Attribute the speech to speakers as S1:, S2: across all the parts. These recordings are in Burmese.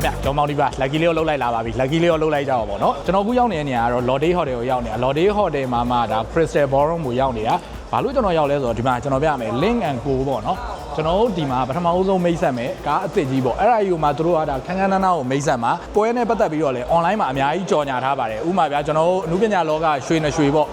S1: ကြီးမင်္ဂလာပါခင်ဗျကျော်မောင်ဒီပါ lucky လေးကိုလှုပ်လိုက်လာပါပြီ lucky လေးကိုလှုပ်လိုက်ကြအောင်ပေါ့နော်ကျွန်တော်အခုရောက်နေတဲ့နေရာကတော့ Lotte Hotel ကိုရောက်နေတာ Lotte Hotel မှာမှဒါ Crystal Ballroom ကိုရောက်နေတာဘာလို့ကျွန်တော်ရောက်လဲဆိုတော့ဒီမှာကျွန်တော်ပြရမယ် Link and Co ပေါ့နော်ကျွန်တော်တို့ဒီမှာပထမဦးဆုံးမိတ်ဆက်မယ်ကားအစ်စ်ကြီးပေါ့အဲ့ဒါကြီးကိုမှတို့ကဒါခန်းခန်းနားနားကိုမိတ်ဆက်မှာပွဲနဲ့ပတ်သက်ပြီးတော့လေ online မှာအများကြီးကြော်ညာထားပါတယ်ဥပမာဗျာကျွန်တော်တို့အမှုပညာလောကရွှေနဲ့ရွှေပေါ့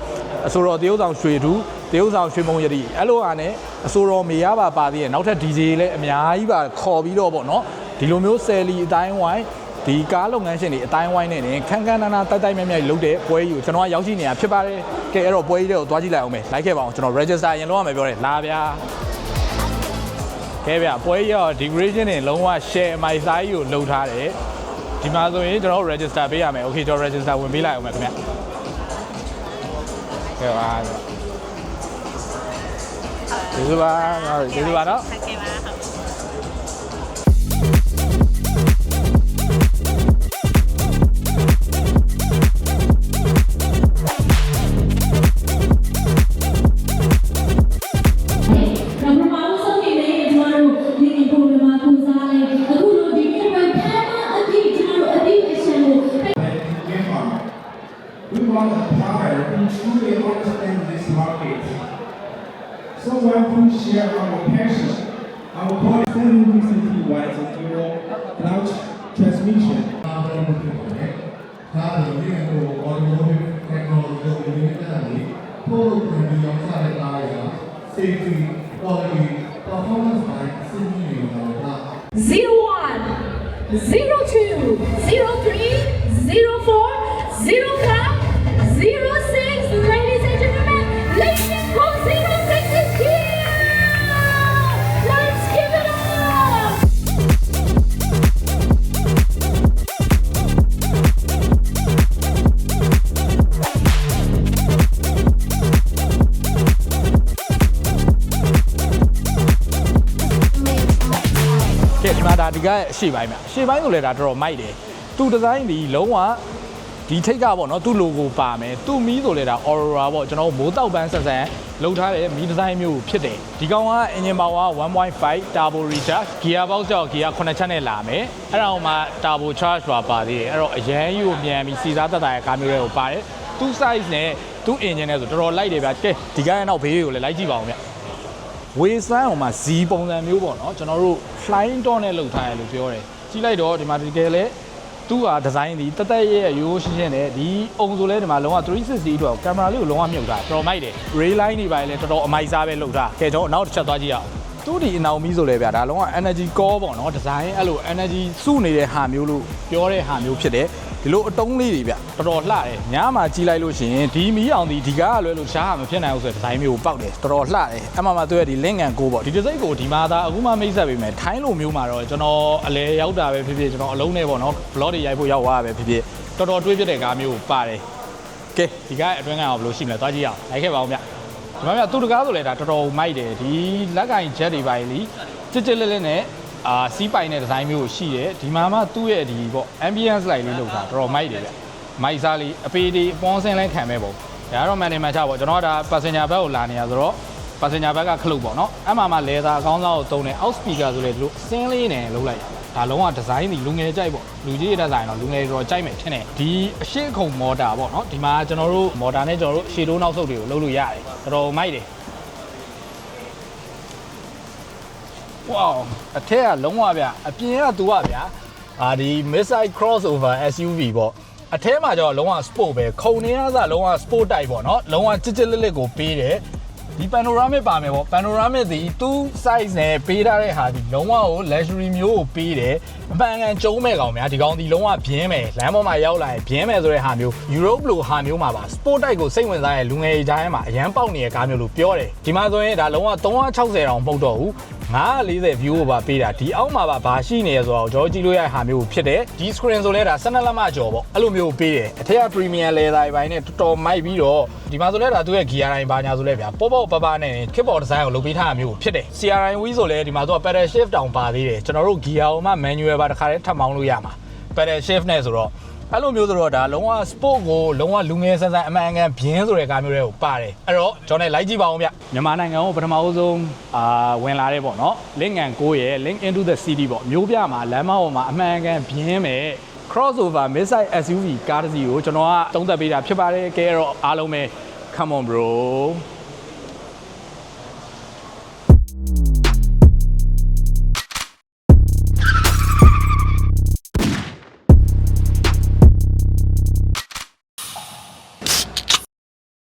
S1: အဆိုတော်တရုပ်ဆောင်ရွှေထူးတရုပ်ဆောင်ရွှေမုံရည်အဲ့လိုအားနဲ့အဆိုတော်မေရပါပါသေးတယ်နောက်ထပ် DJ လည်းအများကြီးပါခေါ်ပြီးတော့ပေါ့နော် ဒီလိုမျိုးဆယ်လီအတိုင်းဝိုင်းဒီကားလုပ်ငန်းရှင်တွေအတိုင်းဝိုင်းနဲ့နေခန်းခန်းနားနားတိုက်တိုက်မြတ်မြတ်လုပ်တဲ့ပွဲကြီးကိုကျွန်တော်ကရောက်ရှိနေတာဖြစ်ပါတယ်ကဲအဲ့တော့ပွဲကြီးတွေကိုသွားကြည့်လိုက်အောင်မယ်လိုက်ခဲ့ပါအောင်ကျွန်တော် register ရင်လုံးဝမယ်ပြောတယ်လာဗျာကဲဗျပွဲကြီးရော decoration တွေလုံးဝ share my size ကိုလုပ်ထားတယ်ဒီမှာဆိုရင်ကျွန်တော် register ပေးရမယ် okay ကျွန်တော် register ဝင်ပေးလိုက်အောင်မယ်ခင်ဗျကဲပါကျေးဇူးပါကျေးဇူးပါနော်
S2: ဟုတ်ကဲ့ပါ
S3: We want a power who truly understands this market. Someone who shares our passion, our quality, simplicity, wise zero cloud transmission.
S4: Zero one, zero two, zero three.
S1: ကဲဒီမှာဒါဒီကရဲ့အရှိပိုင်းမှာအရှိပိုင်းဆိုလဲဒါတော်တော်မိုက်တယ်သူဒီဇိုင်းဒီလုံးဝဒီထိတ်ကပေါ့နော်သူ့ logo ပါမယ်သူ့မီးဆိုလဲဒါ aurora ပေါ့ကျွန်တော်မိုးတောက်ပန်းဆက်ဆန်လုပ်ထားတဲ့မီးဒီဇိုင်းမျိုးဖြစ်တယ်ဒီကောင်က engine power 1.5 turbo recharge gear box ကြောင့် gear 9ချက်နဲ့လာမယ်အဲ့ဒါမှ turbo charge ပါပါသေးတယ်အဲ့တော့အရန်ယူကိုမြန်ပြီးစီစားတက်တာရဲ့ကားမျိုးတွေကိုပါတယ်သူ့ size နဲ့သူ့ engine နဲ့ဆိုတော်တော်လိုက်တယ်ဗျကဲဒီကရဲ့နောက်ဘေးကိုလည်းလိုက်ကြည့်ပါအောင်ဗျ ဝေစမ်းအောင်မှာဇီပုံစံမျိုးပေါ့နော်ကျွန်တော်တို့ flying door နဲ့လုပ်ထားရလို့ပြောတယ်ကြီးလိုက်တော့ဒီမှာဒီကယ်လဲသူ့ဟာဒီဇိုင်းဒီတက်တက်ရဲ့ရိုးရှင်းရှင်းနဲ့ဒီအုံဆိုလဲဒီမှာလုံးဝ360အတွက်ကင်မရာလေးကိုလုံးဝမြုပ်တာတော်တော်မိုက်တယ် ray line တွေပါလေတော်တော်အမိုက်စားပဲလုပ်တာကဲကျွန်တော်နောက်တစ်ချက်သွားကြည့်ရအောင်သူ့ဒီအနောက်မီးဆိုလဲဗျာဒါလုံးဝ energy core ပေါ့နော်ဒီဇိုင်းအဲ့လို energy စုနေတဲ့ဟာမျိုးလို့ပြောတဲ့ဟာမျိုးဖြစ်တယ် ဒီလိုအတုံးလေးတွေဗျတော်တော်လှတယ်ညမှာကြီးလိုက်လို့ရှိရင်ဒီမီးအောင်ဒီဒီကားကလွဲလို့ရှားဟာမဖြစ်နိုင်ဘူးဆိုတဲ့ဒီဇိုင်းမျိုးကိုပောက်တယ်တော်တော်လှတယ်အမှန်မှသူရဲ့ဒီ link and go ပေါ့ဒီဒီဇိုင်းကိုဒီမှာသာအခုမှမိတ်ဆက်ပေးမယ်ထိုင်းလိုမျိုးမှာတော့ကျွန်တော်အလဲရောက်တာပဲဖြစ်ဖြစ်ကျွန်တော်အလုံးနဲ့ပေါ့နော် vlog တွေရိုက်ဖို့ရောက်သွားတာပဲဖြစ်ဖြစ်တော်တော်တွေးပြတဲ့ကားမျိုးကိုပါတယ်ကဲဒီကားရဲ့အတွင်းကောင်ဘယ်လိုရှိမလဲသွားကြည့်ရအောင်လိုက်ခဲ့ပါဦးဗျဒီမှာဗျသူတကားဆိုလဲဒါတော်တော်မိုက်တယ်ဒီလက်ကင် jet တွေပါလီကြစ်ကြစ်လေးလေးနဲ့ အာစီးပိုင်တဲ့ဒီဇိုင်းမျိုးကိုရှိတယ်ဒီမှာမှသူ့ရဲ့ဒီပေါ့ ambience light လေးလောက်တာတော်တော်မိုက်တယ်ဗျမိုက်စားလေးအပေဒီအပေါင်းစင်းလဲခံမဲ့ပုံဒါကတော့ man နေမှာချပေါ့ကျွန်တော်ကဒါ passenger ဘက်ကိုလာနေရဆိုတော့ passenger ဘက်ကခလုတ်ပေါ့နော်အမှမှာလဲသားအကောင်းစားကိုတုံးတယ် out speaker ဆိုလေဒီလိုစင်းလေးနဲ့လုံးလိုက်ဒါလုံးဝဒီဇိုင်းဒီလူငယ်ကြိုက်ပေါ့လူကြီးရဲ့ဒီဇိုင်းတော့လူငယ်တွေတော့ကြိုက်မယ်ထင်တယ်ဒီအရှိခုံမော်တာပေါ့နော်ဒီမှာကျွန်တော်တို့မော်တာနဲ့ကျွန်တော်တို့ရှေ့တိုးနောက်ဆုပ်တွေကိုလုပ်လို့ရတယ်တော်တော်မိုက်တယ် ဝေါအထက်ကလုံးဝဗျအပြင်ကသူကဗျာအာဒီ missile crossover SUV ပေါ့အထဲမှာကျတော့လုံးဝ sport ပဲခုံနေရစလုံးဝ sport type ပေါ့နော်လုံးဝကြစ်ကြစ်လစ်လစ်ကိုပေးတယ်ဒီ panoramic ပါမယ်ပေါ့ panoramic ဒီသူ့ size နဲ့ပေးထားတဲ့ဟာဒီလုံးဝကို luxury မျိုးကိုပေးတယ်အပန်ကန်ကျုံးမဲ့ကောင်ဗျာဒီကောင်ဒီလုံးဝပြင်းမယ်လမ်းပေါ်မှာရောက်လာရင်ပြင်းမယ်ဆိုတဲ့ဟာမျိုး Europe လိုဟာမျိုးမှာပါ sport type ကိုစိတ်ဝင်စားတဲ့လူငယ်တွေကြားထဲမှာအရန်ပေါက်နေတဲ့ကားမျိုးလို့ပြောတယ်ဒီမှာဆိုရင်ဒါလုံးဝ360တောင်ပုတ်တော့ဘူး 940 view ကိုပါပေးတာဒီအောက်မှာပါဘာရှိနေရဆိုတော့ကျွန်တော်ကြည့်လို့ရတဲ့ဟာမျိုးဖြစ်တယ်ဒီ screen ဆိုလဲဒါ12လက်မကျော်ပေါ့အဲ့လိုမျိုးပေးတယ်အထက်က premium leather ဘိုင်းနဲ့တော်တော်မိုက်ပြီးတော့ဒီမှာဆိုလဲဒါသူ့ရဲ့ gear line ဘာညာဆိုလဲဗျာပေါ့ပေါ့ပပနဲ့ kickboard design ကိုလုပ်ပေးထားတာမျိုးဖြစ်တယ် CRI wheel ဆိုလဲဒီမှာသူက pedal shift တောင်ပါသေးတယ်ကျွန်တော်တို့ gear ကိုမှ manual ပါတစ်ခါတည်းထပ်မောင်းလို့ရမှာ pedal shift နဲ့ဆိုတော့ အဲ့လိုမျိုးဆိုတော့ဒါလုံးဝ sport ကိုလုံးဝလူငယ်ဆန်းဆန်းအမှန်အကန်ဘင်းဆိုတဲ့ကားမျိုးတွေကိုပါတယ်အဲ့တော့ကျွန်တော်လည်းလိုက်ကြည့်ပါအောင်ဗျမြန်မာနိုင်ငံကိုပထမအဆုံးအာဝင်လာတဲ့ပေါ့နော် link and go ရဲ့ link into the city ပေါ့မျိုးပြမှာလမ်းမပေါ်မှာအမှန်အကန်ဘင်းမဲ့ crossover midsize SUV ကားတစ်စီးကိုကျွန်တော်ကတုံးသက်ပေးတာဖြစ်ပါတယ်ကဲတော့အားလုံးပဲ come on bro